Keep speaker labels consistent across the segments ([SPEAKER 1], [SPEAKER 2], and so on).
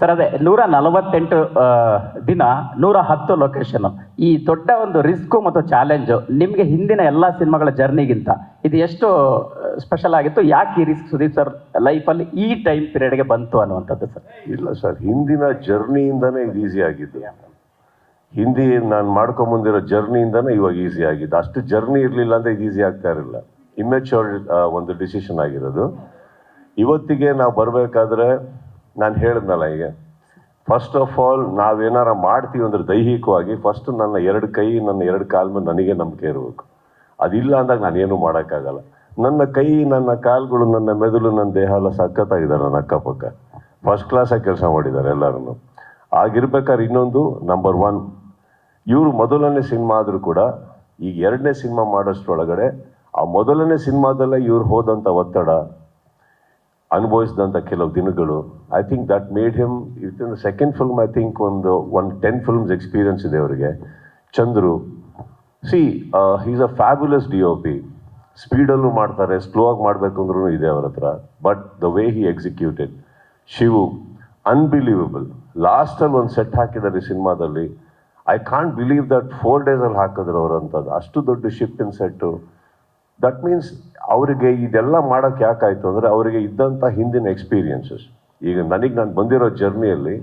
[SPEAKER 1] Sir ಅದೇ ನೂರ ನಲವತ್ತೆಂಟು ದಿನ ನೂರ ಹತ್ತು ಲೊಕೇಶನ್ ಈ ದೊಡ್ಡ ಒಂದು ರಿಸ್ಕು ಮತ್ತು ಚಾಲೆಂಜ್ ನಿಮಗೆ ಹಿಂದಿನ ಎಲ್ಲ ಸಿನಿಮಾಗಳ ಜರ್ನಿಗಿಂತ ಇದು ಎಷ್ಟು ಸ್ಪೆಷಲ್ ಆಗಿತ್ತು? ಯಾಕೆ ಈ ರಿಸ್ಕ್ ಸುದೀಪ್ ಸರ್ ಲೈಫಲ್ಲಿ ಈ ಟೈಮ್ ಪೀರಿಯಡ್ಗೆ ಬಂತು ಅನ್ನುವಂಥದ್ದು ಸರ್?
[SPEAKER 2] ಇಲ್ಲ ಸರ್ ಹಿಂದಿನ ಜರ್ನಿಯಿಂದನೇ ಇದು ಈಸಿ ಆಗಿದೆ ಹಿಂದಿ ನಾನು ಮಾಡ್ಕೊಂಬಂದಿರೋ ಜರ್ನಿಯಿಂದನೇ ಇವಾಗ ಈಸಿ ಆಗಿದ್ದು. ಅಷ್ಟು ಜರ್ನಿ ಇರಲಿಲ್ಲ ಅಂದರೆ ಇದು ಈಸಿ ಆಗ್ತಾ ಇರಲಿಲ್ಲ. ಇಮ್ಮೆಚ್ಯೂರ್ ಒಂದು ಡಿಸಿಷನ್ ಆಗಿರೋದು. ಇವತ್ತಿಗೆ ನಾವು ಬರಬೇಕಾದ್ರೆ ನಾನು ಹೇಳಿದ್ನಲ್ಲ ಈಗ ಫಸ್ಟ್ ಆಫ್ ಆಲ್ ನಾವೇನಾರ ಮಾಡ್ತೀವಿ ಅಂದ್ರೆ ದೈಹಿಕವಾಗಿ ಫಸ್ಟ್ ನನ್ನ ಎರಡು ಕೈ, ನನ್ನ ಎರಡು ಕಾಲು ಮೇಲೆ ನನಗೆ ನಂಬಿಕೆ ಇರಬೇಕು. ಅದಿಲ್ಲ ಅಂದಾಗ ನಾನೇನು ಮಾಡೋಕ್ಕಾಗಲ್ಲ. ನನ್ನ ಕೈ, ನನ್ನ ಕಾಲುಗಳು, ನನ್ನ ಮೆದುಳು, ನನ್ನ ದೇಹ ಎಲ್ಲ ಸಖತ್ತಾಗಿದ್ದಾರೆ ನನ್ನ ಅಕ್ಕಪಕ್ಕ. ಫಸ್ಟ್ ಕ್ಲಾಸಾಗಿ ಕೆಲಸ ಮಾಡಿದ್ದಾರೆ ಎಲ್ಲರೂ ಆಗಿರ್ಬೇಕಾದ್ರೆ ಇನ್ನೊಂದು ನಂಬರ್ ಒನ್ ಇವರು ಮೊದಲನೇ ಸಿನಿಮಾ ಆದರೂ ಕೂಡ ಈಗ ಎರಡನೇ ಸಿನಿಮಾ ಮಾಡೋಷ್ಟರೊಳಗಡೆ ಆ ಮೊದಲನೇ ಸಿನಿಮಾದಲ್ಲೇ ಇವ್ರು ಹೋದಂಥ ಒತ್ತಡ ಅನುಭವಿಸಿದಂಥ ಕೆಲವು ದಿನಗಳು I think that made him in second film I think ಒಂದು ಒನ್ ಟೆನ್ ಫಿಲ್ಮ್ಸ್ ಎಕ್ಸ್ಪೀರಿಯನ್ಸ್ ಇದೆ ಅವರಿಗೆ. Chandru C is a fabulous D O P ಸ್ಪೀಡಲ್ಲೂ ಮಾಡ್ತಾರೆ ಸ್ಲೋ ಆಗಿ ಮಾಡಬೇಕು ಅಂದ್ರೂ ಇದೆ ಅವರ ಹತ್ರ but the way he executed Shivu unbelievable ಲಾಸ್ಟಲ್ಲಿ ಒಂದು ಸೆಟ್ ಹಾಕಿದ್ದಾರೆ ಸಿನಿಮಾದಲ್ಲಿ. I can't believe that four ಡೇಸಲ್ಲಿ ಹಾಕಿದ್ರು ಅವರು ಅಂಥದ್ದು ಅಷ್ಟು ದೊಡ್ಡ shift in set that means ಅವರಿಗೆ ಇದೆಲ್ಲ ಮಾಡೋಕ್ಕೆ ಯಾಕಾಯ್ತು ಅಂದರೆ ಅವರಿಗೆ ಇದ್ದಂಥ ಹಿಂದಿನ ಎಕ್ಸ್ಪೀರಿಯನ್ಸಸ್ ಈಗ ನನಗೆ ನಾನು ಬಂದಿರೋ ಜರ್ನಿಯಲ್ಲಿ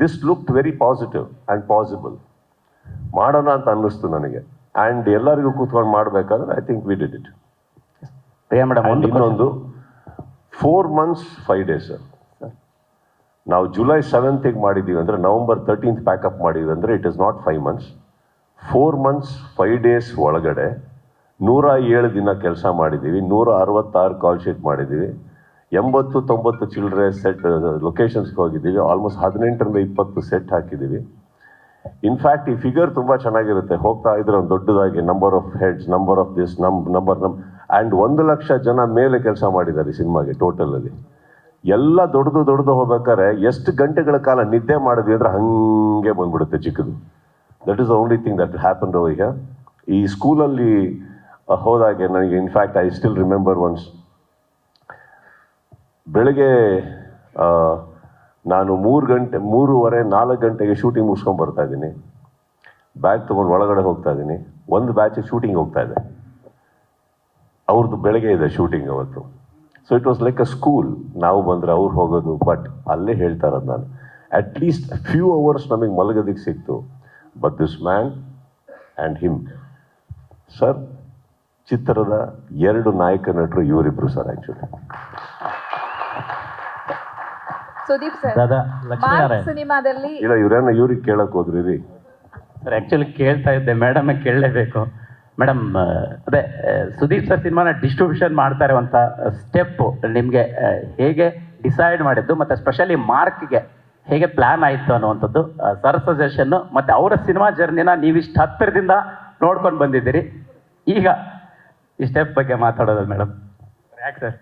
[SPEAKER 2] this look very positive and possible ಮಾಡೋಣ ಅಂತ ಅನ್ನಿಸ್ತು ನನಗೆ. ಆ್ಯಂಡ್ ಎಲ್ಲರಿಗೂ ಕೂತ್ಕೊಂಡು ಮಾಡಬೇಕಾದ್ರೆ I think we did it
[SPEAKER 1] Priya madam
[SPEAKER 2] ಒಂದು ಇನ್ನೊಂದು ಫೋರ್ ಮಂತ್ಸ್ ಫೈವ್ ಡೇಸ್ ನಾವು ಜುಲೈ ಸೆವೆಂತಿಗೆ ಮಾಡಿದ್ದೀವಿ ಅಂದರೆ ನವಂಬರ್ ತರ್ಟೀನ್ತ್ ಪ್ಯಾಕಪ್ ಮಾಡಿದ್ವಿ ಅಂದರೆ it is not five months four months five days ಒಳಗಡೆ ನೂರ ಏಳು ದಿನ ಕೆಲಸ ಮಾಡಿದ್ದೀವಿ ನೂರ ಅರವತ್ತಾರು ಕಾಲ್ ಶೀಟ್ ಮಾಡಿದ್ದೀವಿ ಎಂಬತ್ತು ತೊಂಬತ್ತು ಚಿಲ್ಡ್ರೆ ಸೆಟ್ ಲೊಕೇಶನ್ಸ್ಗೆ ಹೋಗಿದ್ದೀವಿ ಆಲ್ಮೋಸ್ಟ್ ಹದಿನೆಂಟರಿಂದ ಇಪ್ಪತ್ತು ಸೆಟ್ ಹಾಕಿದ್ದೀವಿ. ಇನ್ಫ್ಯಾಕ್ಟ್ ಈ ಫಿಗರ್ ತುಂಬ ಚೆನ್ನಾಗಿರುತ್ತೆ. ಹೋಗ್ತಾ ಇದ್ರೆ ಒಂದು ದೊಡ್ಡದಾಗಿ number of heads number of this ನಮ್ ನಂಬರ್ ನಮ್ ಆ್ಯಂಡ್ ಒಂದು ಲಕ್ಷ ಜನ ಮೇಲೆ ಕೆಲಸ ಮಾಡಿದ್ದಾರೆ ಸಿನಿಮಾಗೆ ಟೋಟಲಲ್ಲಿ ಎಲ್ಲ ದೊಡ್ಡದು ದೊಡ್ಡದು ಹೋಗ್ಬೇಕಾದ್ರೆ ಎಷ್ಟು ಗಂಟೆಗಳ ಕಾಲ ನಿದ್ದೆ ಮಾಡಿದ್ವಿ ಅಂದರೆ ಹಂಗೆ ಬಂದ್ಬಿಡುತ್ತೆ ಚಿಕ್ಕದು. That the only thing that happen here ಈ ಸ್ಕೂಲಲ್ಲಿ ಹೋದಾಗೆ ನನಗೆ in fact I still remember once ಬೆಳಗ್ಗೆ ನಾನು ಮೂರು ಗಂಟೆ, ಮೂರುವರೆ, ನಾಲ್ಕು ಗಂಟೆಗೆ ಶೂಟಿಂಗ್ ಮುಗಿಸ್ಕೊಂಡು ಬರ್ತಾ ಇದ್ದೀನಿ. ಬ್ಯಾಗ್ ತೊಗೊಂಡು ಒಳಗಡೆ ಹೋಗ್ತಾ ಇದ್ದೀನಿ. ಒಂದು ಬ್ಯಾಚ್ ಶೂಟಿಂಗ್ ಹೋಗ್ತಾ ಇದೆ. ಅವ್ರದ್ದು ಬೆಳಗ್ಗೆ ಇದೆ ಶೂಟಿಂಗ್ ಅವತ್ತು. So it was like a school ನಾವು ಬಂದರೆ ಅವ್ರು ಹೋಗೋದು ಬಟ್ ಅಲ್ಲೇ ಹೇಳ್ತಾ ಇರೋದು ನಾನು. ಅಟ್ ಲೀಸ್ಟ್ ಫ್ಯೂ ಅವರ್ಸ್ ನಮಗೆ ಮಲಗೋದಕ್ಕೆ ಸಿಕ್ತು. But this man and him sir ಚಿತ್ರದ ಎರಡು ನಾಯಕ ನಟರು ಇವರಿಬ್ರು sir actually
[SPEAKER 3] Sudeep sir
[SPEAKER 1] Dada
[SPEAKER 3] Mark
[SPEAKER 1] Lakshminarayan
[SPEAKER 3] ಸಿನಿಮಾದಲ್ಲಿ
[SPEAKER 2] ಇಲ್ಲ ಇವ್ರೇನ ಇವ್ರಿಗೆ ಕೇಳಕ್ ಹೋದ್ರಿ ರೀ
[SPEAKER 1] ಸರ್ ಆ್ಯಕ್ಚುಲಿ ಕೇಳ್ತಾ ಇದ್ದೆ ಮೇಡಮ್ ಕೇಳಲೇಬೇಕು. ಮೇಡಮ್ ಅದೇ ಆ, ಸುದೀಪ್ ಸರ್ ಸಿನಿಮಾನ ಡಿಸ್ಟ್ರಿಬ್ಯೂಷನ್ ಮಾಡ್ತಾ ಅಂತ ಸ್ಟೆಪ್ಪು ನಿಮಗೆ ಹೇಗೆ ಡಿಸೈಡ್ ಮಾಡಿದ್ದು ಮತ್ತು ಸ್ಪೆಷಲಿ ಮಾರ್ಕ್ಗೆ ಹೇಗೆ ಪ್ಲ್ಯಾನ್ ಆಯಿತು ಅನ್ನುವಂಥದ್ದು ಸರ್ ಸಜೆಷನ್ನು ಮತ್ತು ಅವರ ಸಿನಿಮಾ ಜರ್ನಿನ ನೀವಿಷ್ಟು ಹತ್ತಿರದಿಂದ ನೋಡ್ಕೊಂಡು ಬಂದಿದ್ದೀರಿ. ಈಗ ಈ ಸ್ಟೆಪ್ ಬಗ್ಗೆ ಮಾತಾಡೋದು ಮೇಡಮ್ ಯಾಕೆ ಸರ್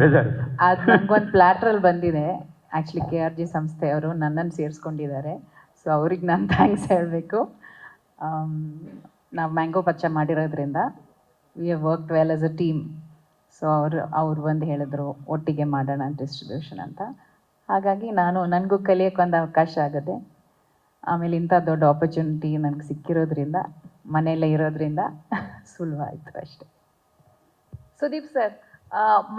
[SPEAKER 1] ಬೇಜಾರು
[SPEAKER 4] ಅದು ಪ್ಲ್ಯಾಟ್ರಲ್ಲಿ ಬಂದಿದೆ. ಆ್ಯಕ್ಚುಲಿ ಕೆ ಆರ್ ಜಿ ಸಂಸ್ಥೆಯವರು ನನ್ನನ್ನು ಸೇರಿಸ್ಕೊಂಡಿದ್ದಾರೆ. ಸೊ ಅವ್ರಿಗೆ ನಾನು ಥ್ಯಾಂಕ್ಸ್ ಹೇಳಬೇಕು. ನಾವು ಮ್ಯಾಂಗೋ ಪಚ್ಚ ಮಾಡಿರೋದ್ರಿಂದ we have work well as a team so ಅವರು ಅವ್ರು ಬಂದು ಹೇಳಿದ್ರು ಒಟ್ಟಿಗೆ ಮಾಡೋಣ ಡಿಸ್ಟ್ರಿಬ್ಯೂಷನ್ ಅಂತ. ಹಾಗಾಗಿ ನಾನು ನನಗೂ ಕಲಿಯೋಕ್ಕೊಂದು ಅವಕಾಶ ಆಗುತ್ತೆ ಆಮೇಲೆ ಇಂಥ ದೊಡ್ಡ ಆಪರ್ಚುನಿಟಿ ನನಗೆ ಸಿಕ್ಕಿರೋದ್ರಿಂದ ಮನೆಯಲ್ಲೇ ಇರೋದ್ರಿಂದ ಸುಲಭ ಆಯಿತು ಅಷ್ಟೇ.
[SPEAKER 3] ಸುದೀಪ್ ಸರ್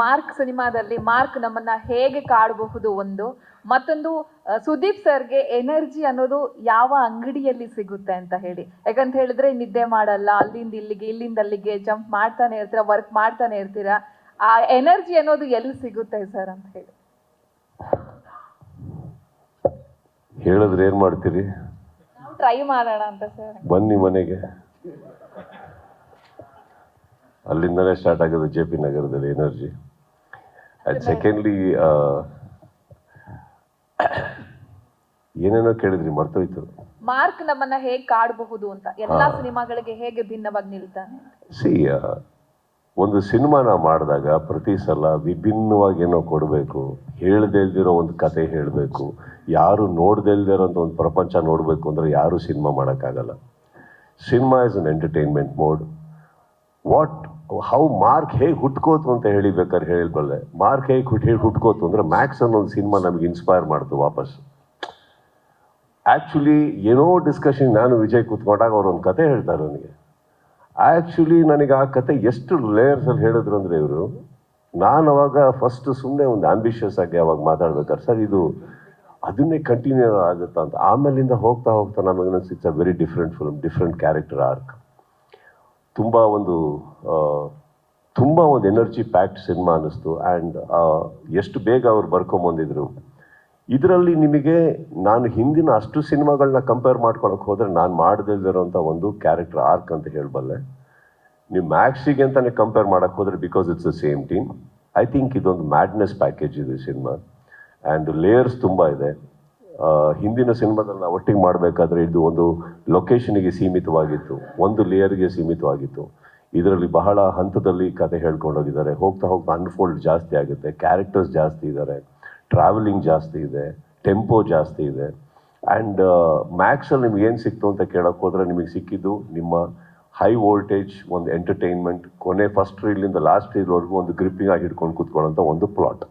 [SPEAKER 3] ಮಾರ್ಕ್ ಸಿನಿಮಾದಲ್ಲಿ ಮಾರ್ಕ್ ನಮ್ಮನ್ನ ಹೇಗೆ ಕಾಡಬಹುದು ಒಂದು, ಮತ್ತೊಂದು ಸುದೀಪ್ ಸರ್ಗೆ ಎನರ್ಜಿ ಅನ್ನೋದು ಯಾವ ಅಂಗಡಿಯಲ್ಲಿ ಸಿಗುತ್ತೆ ಅಂತ ಹೇಳಿ. ಯಾಕಂತ ಹೇಳಿದ್ರೆ ನಿದ್ದೆ ಮಾಡಲ್ಲ, ಅಲ್ಲಿಂದ ಇಲ್ಲಿಗೆ, ಇಲ್ಲಿಂದ ಅಲ್ಲಿಗೆ, ಜಂಪ್ ಮಾಡ್ತಾನೆ ಇರ್ತೀರಾ, ವರ್ಕ್ ಮಾಡ್ತಾನೆ ಇರ್ತೀರಾ, ಆ ಎನರ್ಜಿ ಅನ್ನೋದು ಎಲ್ಲಿ ಸಿಗುತ್ತೆ ಸರ್ ಅಂತ ಹೇಳಿ.
[SPEAKER 2] ಹೇಳಿದ್ರೆ ಏನ್ ಮಾಡ್ತೀರಿ?
[SPEAKER 3] ಟ್ರೈ ಮಾಡೋಣ ಅಂತ ಸರ್
[SPEAKER 2] ಬನ್ನಿ ಮನೆಗೆ. ಅಲ್ಲಿಂದಲೇ ಸ್ಟಾರ್ಟ್ ಆಗೋದು ಜೆ ಪಿ ನಗರದಲ್ಲಿ ಎನರ್ಜಿ ಆ್ಯಂಡ್ ಸೆಕೆಂಡ್ಲಿ ಏನೇನೋ ಕೇಳಿದ್ರಿ ಮರ್ತೋಯ್ತು.
[SPEAKER 3] ಮಾರ್ಕ್ ನಮ್ಮನ್ನ ಹೇಗೆ ಕಾಡಬಹುದು ಅಂತ. ಎಲ್ಲಾ ಸಿನಿಮಾಗಳಿಗೆ ಹೇಗೆ ಭಿನ್ನವಾಗಿ ನಿಲ್ತಾನೆ
[SPEAKER 2] ಸಿ ಒಂದು ಸಿನಿಮಾನ ಮಾಡಿದಾಗ ಪ್ರತಿ ಸಲ ವಿಭಿನ್ನವಾಗಿ ಏನೋ ಕೊಡಬೇಕು, ಹೇಳ್ದೇ ಇಲ್ದಿರೋ ಒಂದು ಕತೆ ಹೇಳಬೇಕು, ಯಾರು ನೋಡ್ದೇ ಒಂದು ಪ್ರಪಂಚ ನೋಡಬೇಕು ಅಂದರೆ ಯಾರೂ ಸಿನಿಮಾ ಮಾಡೋಕ್ಕಾಗಲ್ಲ. Cinema is an entertainment mode what how Mark ಹೇಗೆ ಹುಟ್ಕೋತು ಅಂತ ಹೇಳಿ ಹೇಳಿಬಲ್ಲೆ ಮಾರ್ಕ್ ಹೇಗೆ ಹುಟ್ ಹೇಳಿ ಹುಟ್ಕೋತು ಅಂದರೆ ಮ್ಯಾಕ್ಸ್ ಅನ್ನೋ ಒಂದು ಸಿನಿಮಾ ನಮಗೆ ಇನ್ಸ್ಪೈರ್ ಮಾಡ್ತು ವಾಪಸ್. ಆ್ಯಕ್ಚುಲಿ ಏನೋ ಡಿಸ್ಕಷನ್ ನಾನು ವಿಜಯ್ ಕೂತ್ಕೊಂಡಾಗ ಅವ್ರು ಒಂದು ಕತೆ ಹೇಳ್ತಾರೆ ನನಗೆ. ಆ್ಯಕ್ಚುಲಿ ನನಗೆ ಆ ಕತೆ ಎಷ್ಟು ಲೇಯರ್ಸಲ್ಲಿ ಹೇಳಿದ್ರು ಅಂದರೆ ಇವರು, ನಾನು ಅವಾಗ ಫಸ್ಟ್ ಸುಮ್ಮನೆ ಒಂದು ಆಂಬಿಷಿಯಸ್ ಆಗಿ ಅವಾಗ ಮಾತಾಡ್ಬೇಕಾದ್ರೆ, ಸರ್, ಇದು ಅದನ್ನೇ ಕಂಟಿನ್ಯೂ ಆಗುತ್ತಾ ಅಂತ. ಆಮೇಲಿಂದ ಹೋಗ್ತಾ ಹೋಗ್ತಾ ನಮಗೆ it's a very different film different character arc ತುಂಬ ಒಂದು ತುಂಬ ಒಂದು ಎನರ್ಜಿ ಪ್ಯಾಕ್ಡ್ ಸಿನಿಮಾ ಅನ್ನಿಸ್ತು ಆ್ಯಂಡ್ ಎಷ್ಟು ಬೇಗ ಅವ್ರು ಬರ್ಕೊಂಬಂದಿದ್ರು ಇದರಲ್ಲಿ ನಿಮಗೆ ನಾನು ಹಿಂದಿನ ಅಷ್ಟು ಸಿನಿಮಾಗಳನ್ನ ಕಂಪೇರ್ ಮಾಡ್ಕೊಳಕ್ಕೆ ಹೋದರೆ ನಾನು ಮಾಡದಿಲ್ದಿರೋಂಥ ಒಂದು ಕ್ಯಾರೆಕ್ಟರ್ ಆರ್ಕ್ ಅಂತ ಹೇಳಬಲ್ಲೆ. ನೀವು ಮ್ಯಾಕ್ಸಿಗೆ ಅಂತಾನೆ ಕಂಪೇರ್ ಮಾಡೋಕ್ಕೆ ಹೋದರೆ because it's the same team I think ಇದೊಂದು ಮ್ಯಾಡ್ನೆಸ್ ಪ್ಯಾಕೇಜ್ ಇದೆ ಸಿನಿಮಾ. ಆ್ಯಂಡ್ ಲೇಯರ್ಸ್ ತುಂಬ ಇದೆ. ಹಿಂದಿನ ಸಿನಿಮಾದಲ್ಲಿ ನಾವು ಒಟ್ಟಿಗೆ ಮಾಡಬೇಕಾದ್ರೆ ಇದು ಒಂದು ಲೊಕೇಶನಿಗೆ ಸೀಮಿತವಾಗಿತ್ತು. ಒಂದು ಲೇಯರ್ಗೆ ಸೀಮಿತವಾಗಿತ್ತು. ಇದರಲ್ಲಿ ಬಹಳ ಹಂತದಲ್ಲಿ ಕತೆ ಹೇಳ್ಕೊಂಡೋಗಿದ್ದಾರೆ. ಹೋಗ್ತಾ ಹೋಗ್ತಾ ಅನ್ಫೋಲ್ಡ್ ಜಾಸ್ತಿ ಆಗುತ್ತೆ. ಕ್ಯಾರೆಕ್ಟರ್ಸ್ ಜಾಸ್ತಿ ಇದ್ದಾರೆ. ಟ್ರಾವೆಲಿಂಗ್ ಜಾಸ್ತಿ ಇದೆ ಟೆಂಪೋ ಜಾಸ್ತಿ ಇದೆ. ಆ್ಯಂಡ್ ಮ್ಯಾಕ್ಸಲ್ಲಿ ನಿಮ್ಗೆ ಏನು ಸಿಕ್ತು ಅಂತ ಕೇಳೋಕೆ ಹೋದರೆ ನಿಮಗೆ ಸಿಕ್ಕಿದ್ದು ನಿಮ್ಮ ಹೈ ವೋಲ್ಟೇಜ್ ಒಂದು ಎಂಟರ್ಟೈನ್ಮೆಂಟ್ ಕೊನೆ ಫಸ್ಟ್ ರೀಲಿಂದ ಲಾಸ್ಟ್ ರೀಲ್ವರೆಗೂ ಒಂದು ಗ್ರಿಪ್ಪಿಂಗ್ ಆಗಿ ಹಿಡ್ಕೊಂಡು ಕೂತ್ಕೊಳ್ಳೋಂಥ ಒಂದು ಪ್ಲಾಟ್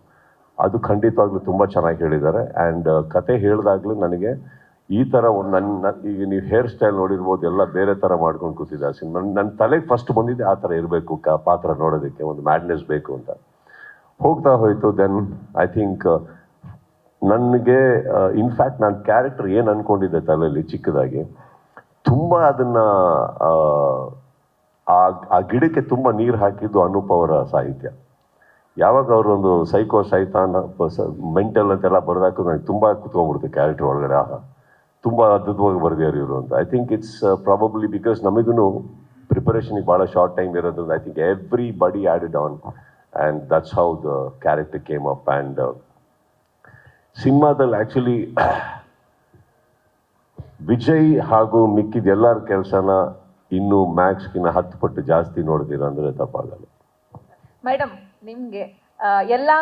[SPEAKER 2] ಅದು ಖಂಡಿತವಾಗ್ಲೂ ತುಂಬ ಚೆನ್ನಾಗಿ ಹೇಳಿದ್ದಾರೆ. ಆ್ಯಂಡ್ ಕತೆ ಹೇಳಿದಾಗಲೂ ನನಗೆ ಈ ಥರ ಒಂದು ನನ್ನ ಈಗ ನೀವು ಹೇರ್ ಸ್ಟೈಲ್ ನೋಡಿರ್ಬೋದು, ಎಲ್ಲ ಬೇರೆ ಥರ ಮಾಡ್ಕೊಂಡು ಕೂತಿದ್ದೆ ಆ ಸಿನಿಮಾ. ನನ್ನ ತಲೆಗೆ ಫಸ್ಟ್ ಬಂದಿದ್ದೆ ಆ ಥರ ಇರಬೇಕು, ಕ, ಪಾತ್ರ ನೋಡೋದಕ್ಕೆ, ಒಂದು ಮ್ಯಾಡ್ನೆಸ್ ಬೇಕು ಅಂತ. ಹೋಗ್ತಾ ಹೋಯಿತು ದೆನ್ ಐ ಥಿಂಕ್ ನನಗೆ ಇನ್ಫ್ಯಾಕ್ಟ್ ನನ್ನ ಕ್ಯಾರೆಕ್ಟರ್ ಏನು ಅನ್ಕೊಂಡಿದ್ದೆ ತಲೆಯಲ್ಲಿ ಚಿಕ್ಕದಾಗಿ ತುಂಬ ಅದನ್ನ ಆ, ಗಿಡಕ್ಕೆ ತುಂಬ ನೀರು ಹಾಕಿದ್ದು ಅನೂಪ್ ಅವರ ಸಾಹಿತ್ಯ. ಯಾವಾಗ ಅವರೊಂದು ಸೈಕೋ ಸೈತಾನ್ ಮೆಂಟಲ್ ಅಂತೆಲ್ಲ ಬರೆದಾಕೋದು ನನಗೆ ತುಂಬ ಕುತ್ಕೊಂಡ್ಬಿಡುತ್ತೆ ಕ್ಯಾರೆಕ್ಟರ್ ಒಳಗಡೆ ಆಹಾ. ತುಂಬ ಅದ್ಭುತವಾಗಿ ಬರೆದಿದ್ದಾರೆ ಇವರು ಅಂತ. I think it's probably because ನಮಗೂ ಪ್ರಿಪರೇಷನಿಗೆ ಭಾಳ ಶಾರ್ಟ್ ಟೈಮ್ ಇರೋದ್ರಿಂದ I think everybody added on and that's how the character came up and ಸಿನಿಮಾದಲ್ಲಿ ಆ್ಯಕ್ಚುಲಿ ವಿಜಯ್ ಹಾಗೂ ಮಿಕ್ಕಿದ ಎಲ್ಲರ ಕೆಲಸನ ಇನ್ನೂ ಮ್ಯಾಕ್ಸ್ಗಿನ್ನ ಹತ್ತು ಪಟ್ಟು ಜಾಸ್ತಿ ನೋಡ್ತೀರಾ ಅಂದರೆ ತಪ್ಪಾಗಲ್ಲ.
[SPEAKER 3] ಮೇಡಮ್ ನಿಮ್ಗೆ ಎಲ್ಲಾ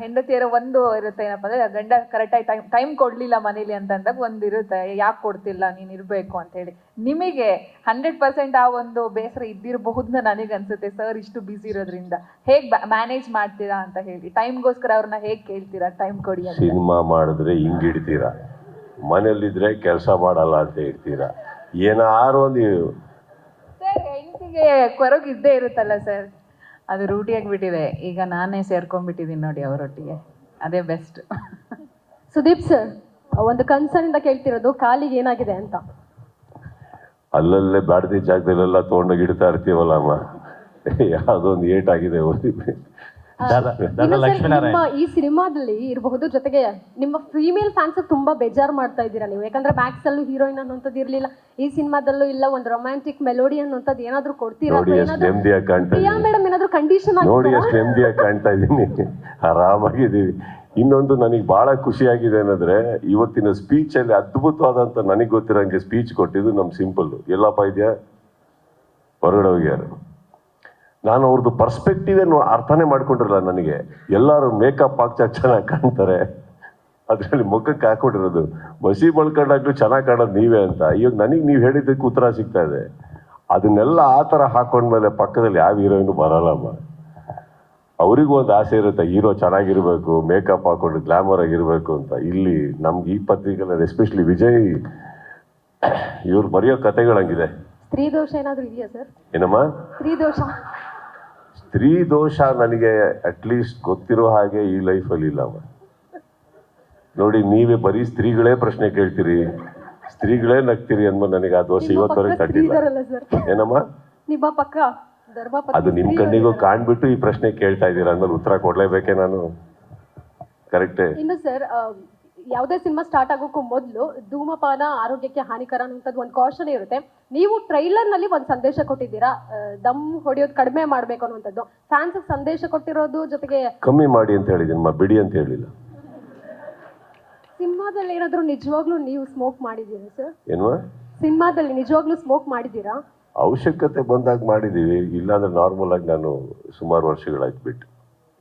[SPEAKER 3] ಹೆಂಡತಿಯರ ಒಂದು ಇರುತ್ತೆ ಏನಪ್ಪ ಅಂದ್ರೆ ಗಂಡ ಕರೆಕ್ಟಾಗಿ ಟೈಮ್ ಟೈಮ್ ಕೊಡ್ಲಿಲ್ಲ ಮನೇಲಿ ಅಂತ ಅಂದಾಗ ಒಂದು ಇರುತ್ತೆ ಯಾಕೆ ಕೊಡ್ತಿಲ್ಲ ನೀನ್ ಇರ್ಬೇಕು ಅಂತ ಹೇಳಿ. ನಿಮಗೆ ಹಂಡ್ರೆಡ್ ಪರ್ಸೆಂಟ್ ಆ ಒಂದು ಬೇಸರ ಇದ್ದಿರಬಹುದು ನನಗೆ ಅನ್ಸುತ್ತೆ ಸರ್ ಇಷ್ಟು ಬ್ಯುಸಿ ಇರೋದ್ರಿಂದ. ಹೇಗ್ ಮ್ಯಾನೇಜ್ ಮಾಡ್ತೀರಾ ಅಂತ ಹೇಳಿ. ಟೈಮ್ಗೋಸ್ಕರ ಅವ್ರನ್ನ ಹೇಗ್ ಕೇಳ್ತೀರಾ? ಟೈಮ್ ಕೊಡಿ ಅಂತ.
[SPEAKER 2] ಸಿನಿಮಾ ಮಾಡಿದ್ರೆ ಹಿಂಗ್ ಇಡ್ತೀರಾ? ಮನೇಲಿದ್ರೆ ಕೆಲಸ ಮಾಡಲ್ಲ ಅಂತ ಹೇಳ್ತೀರಾ? ಏನಾರು ಒಂದು
[SPEAKER 3] ಕೊರಗು ಇದ್ದೇ ಇರುತ್ತಲ್ಲ ಸರ್
[SPEAKER 4] ಅದು ರೂಢಿಯಾಗಿಬಿಟ್ಟಿದೆ ಈಗ ನಾನೇ ಸೇರ್ಕೊಂಡ್ಬಿಟ್ಟಿದ್ದೀನಿ ನೋಡಿ ಅವರೊಟ್ಟಿಗೆ. ಅದೇ ಬೆಸ್ಟ್
[SPEAKER 5] ಸುದೀಪ್ ಸರ್ ಒಂದು ಕನ್ಸರ್ನ್ ಇಂದ ಕೇಳ್ತಿರೋದು ಕಾಲಿಗೆ ಏನಾಗಿದೆ ಅಂತ?
[SPEAKER 2] ಅಲ್ಲಲ್ಲೇ ಬ್ಯಾಡದಿ ಜಾಗದಲ್ಲೆಲ್ಲ ತೊಗೊಂಡೋಗಿ ಇಡ್ತಾ ಇರ್ತೀವಲ್ಲ ಅಮ್ಮ ಯಾವುದೊಂದು ಒಂದು ಏಟ್
[SPEAKER 5] ಈ ಸಿನಿಮಾದಲ್ಲಿ ಇರಬಹುದು ಜೊತೆಗೆ ನಿಮ್ಮ ಫೀಮೇಲ್ ಫ್ಯಾನ್ಸ್ ತುಂಬಾ ಬೇಜಾರು ಮಾಡ್ತಾ ಇದ್ದೀರಾ ನೀವು? ಯಾಕಂದ್ರೆ ಬ್ಯಾಕ್ಸ್ ಅಲ್ಲೂ ಹೀರೋಯಿನ್ ಅನ್ನೋಂಥದ್ದು ಇರ್ಲಿಲ್ಲ. ಈ ಸಿನಿಮಾದಲ್ಲೂ ಇಲ್ಲ ಒಂದು ರೊಮ್ಯಾಂಟಿಕ್ ಮೆಲೋಡಿ ಅನ್ನೋಂಥದ್ದು ಏನಾದ್ರೂ ಕೊಡ್ತೀರಾ ಮೇಡಮ್ ಏನಾದ್ರೂ ಕಂಡೀಷನ್
[SPEAKER 2] ನೋಡಿ ನೆಮ್ಮದಿಯಾಗಿ ಕಾಣ್ತಾ ಇದ್ದೀನಿ. ಆರಾಮಾಗಿದ್ದೀವಿ. ಇನ್ನೊಂದು ನನಗೆ ಬಹಳ ಖುಷಿಯಾಗಿದೆ ಏನಂದ್ರೆ ಇವತ್ತಿನ ಸ್ಪೀಚ್ ಅಲ್ಲಿ ಅದ್ಭುತವಾದಂತ ನನಗೆ ಗೊತ್ತಿರೋಂಗೆ ಸ್ಪೀಚ್ ಕೊಟ್ಟಿದ್ದು ನಮ್ಮ ಸಿಂಪಲ್ ಎಲ್ಲಪ್ಪ ಇದೆಯಾ? ಹೊರಗಡೆ ಹೋಗ್ಯಾರು ನಾನು ಅವ್ರದ್ದು ಪರ್ಸ್ಪೆಕ್ಟಿವೇ ಅರ್ಥನೇ ಮಾಡ್ಕೊಂಡಿರಲ್ಲ ನನಗೆ. ಎಲ್ಲರೂ ಮೇಕಪ್ ಹಾಕ್ತಾ ಚೆನ್ನಾಗಿ ಕಾಣ್ತಾರೆ. ಅದರಲ್ಲಿ ಮುಖಕ್ಕೆ ಹಾಕೊಂಡಿರೋದು ಬಸಿ ಬಳ್ಕೊಂಡಾಗ್ಲೂ ಚೆನ್ನಾಗಿ ಕಾಣೋದು ನೀವೇ ಅಂತ. ಇವಾಗ ನನಗೆ ನೀವು ಹೇಳಿದ್ದಕ್ಕೆ ಉತ್ತರ ಸಿಗ್ತಾ ಇದೆ. ಅದನ್ನೆಲ್ಲ ಆ ಥರ ಹಾಕೊಂಡ್ಮೇಲೆ ಪಕ್ಕದಲ್ಲಿ ಯಾವ ಹೀರೋಯಿನು ಬರಲ್ಲಮ್ಮ ಅವರಿಗೂ ಒಂದು ಆಸೆ ಇರುತ್ತೆ. ಹೀರೋ ಚೆನ್ನಾಗಿರ್ಬೇಕು ಮೇಕಪ್ ಹಾಕೊಂಡು ಗ್ಲಾಮರ್ ಆಗಿರಬೇಕು ಅಂತ. ಇಲ್ಲಿ ನಮ್ಗೆ ಈ ಪತ್ರಿಕೆಗಳಲ್ಲಿ ಎಸ್ಪೆಷಲಿ ವಿಜಯ್ ಇವ್ರು ಬರೆಯೋ ಕತೆಗಳಂಗಿದೆ
[SPEAKER 5] ಸ್ತ್ರೀ ದೋಷ ಏನಾದರೂ ಇದೆಯಾ ಸರ್?
[SPEAKER 2] ಏನಮ್ಮ?
[SPEAKER 5] ಸ್ತ್ರೀ ದೋಷ.
[SPEAKER 2] ಸ್ತ್ರೀ ದೋಷ ನನಗೆ ಅಟ್ಲೀಸ್ಟ್ ಗೊತ್ತಿರೋ ಹಾಗೆ ಈ ಲೈಫಲ್ಲಿ ಇಲ್ಲಮ್ಮ ನೋಡಿ ನೀವೇ ಬರೀ ಸ್ತ್ರೀಗಳೇ ಪ್ರಶ್ನೆ ಕೇಳ್ತೀರಿ. ಸ್ತ್ರೀಗಳೇ ನಗ್ತೀರಿ ಅನ್ಮ ನನಗೆ ಆ ದೋಷ ಇವತ್ತವರೆಗೆ
[SPEAKER 5] ಸರ್.
[SPEAKER 2] ಏನಮ್ಮ? ಅದು ನಿಮ್ ಕಣ್ಣಿಗೂ ಕಾಣ್ಬಿಟ್ಟು ಈ ಪ್ರಶ್ನೆ ಕೇಳ್ತಾ ಇದ್ದೀರಾ? ಅಂದ್ಮೇಲೆ ಉತ್ತರ ಕೊಡ್ಲೇಬೇಕೆ ನಾನು. ಕರೆಕ್ಟೇ
[SPEAKER 5] ಇನ್ನು ಸರ್ ಯಾವುದೇ ಸಿನಿಮಾ ಸ್ಟಾರ್ಟ್ ಆಗೋಕ್ಕೂ ಮೊದಲು ಧೂಮಪಾನ ಆರೋಗ್ಯಕ್ಕೆ ಹಾನಿಕರ ಅನ್ನುವಂಥದ್ದು ಒಂದು ಕಾಶನ್ ಇರುತ್ತೆ. ನೀವು ಟ್ರೈಲರ್ನಲ್ಲಿ ಒಂದು ಸಂದೇಶ ಕೊಟ್ಟಿದ್ದೀರಾ ದಮ್ ಹೊಡೆಯೋದು ಕಡಿಮೆ ಮಾಡ್ಬೇಕು ಅನ್ನುವಂಥದ್ದು. ಫ್ಯಾನ್ಸ್ ಸಂದೇಶ ಕೊಟ್ಟಿರೋದು ಜೊತೆಗೆ
[SPEAKER 2] ಕಮ್ಮಿ ಮಾಡಿ ಅಂತ ಹೇಳಿದ್ದೀನಿ ಮಾ ಬಿಡಿ ಅಂತ ಹೇಳಿಲ್ಲ.
[SPEAKER 5] ಸಿನಿಮಾದಲ್ಲಿ ಏನಾದರೂ ನಿಜವಾಗ್ಲೂ ನೀವು ಸ್ಮೋಕ್ ಮಾಡಿದ್ದೀರಾ ಸರ್
[SPEAKER 2] ಏನು
[SPEAKER 5] ಸಿನಿಮಾದಲ್ಲಿ ನಿಜವಾಗ್ಲೂ ಸ್ಮೋಕ್ ಮಾಡಿದ್ದೀರಾ?
[SPEAKER 2] ಅವಶ್ಯಕತೆ ಬಂದಾಗ ಮಾಡಿದ್ದೀವಿ ಇಲ್ಲಾಂದ್ರೆ ನಾರ್ಮಲ್ ಆಗಿ ನಾನು ಸುಮಾರು ವರ್ಷಗಳಾಯ್ತು ಬಿಟ್ಟು.